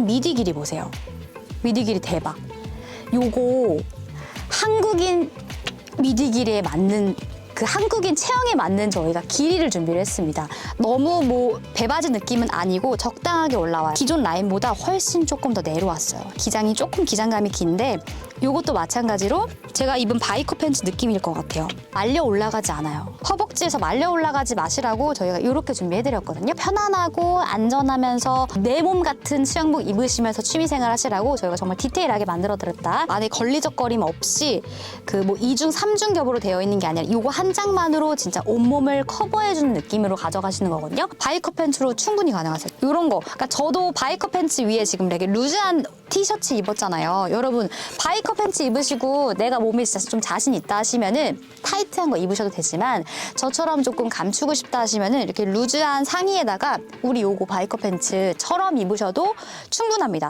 미디 길이 보세요. 미디 길이 대박. 요거 한국인 미디 길이에 맞는 그 한국인 체형에 맞는 저희가 길이를 준비를 했습니다. 너무 뭐 배바지 느낌은 아니고 적당하게 올라와요. 기존 라인보다 훨씬 조금 더 내려왔어요. 기장이 조금 기장감이 긴데 요것도 마찬가지로 제가 입은 바이커 팬츠 느낌일 것 같아요. 말려 올라가지 않아요. 허벅지에서 말려 올라가지 마시라고 저희가 이렇게 준비해드렸거든요. 편안하고 안전하면서 내 몸 같은 수영복 입으시면서 취미생활 하시라고 저희가 정말 디테일하게 만들어드렸다. 안에 걸리적거림 없이 그 뭐 이중삼중 겹으로 되어 있는 게 아니라 이거 한 장만으로 진짜 온몸을 커버해주는 느낌으로 가져가시는 거거든요. 바이커 팬츠로 충분히 가능하세요. 이런 거. 그러니까 저도 바이커 팬츠 위에 지금 되게 루즈한 티셔츠 입었잖아요. 여러분 바이커 팬츠 입으시고 내가 몸에 진짜 좀 자신 있다 하시면은 타이트한 거 입으셔도 되지만 저처럼 조금 감추고 싶다 하시면은 이렇게 루즈한 상의에다가 우리 요거 바이커 팬츠처럼 입으셔도 충분합니다.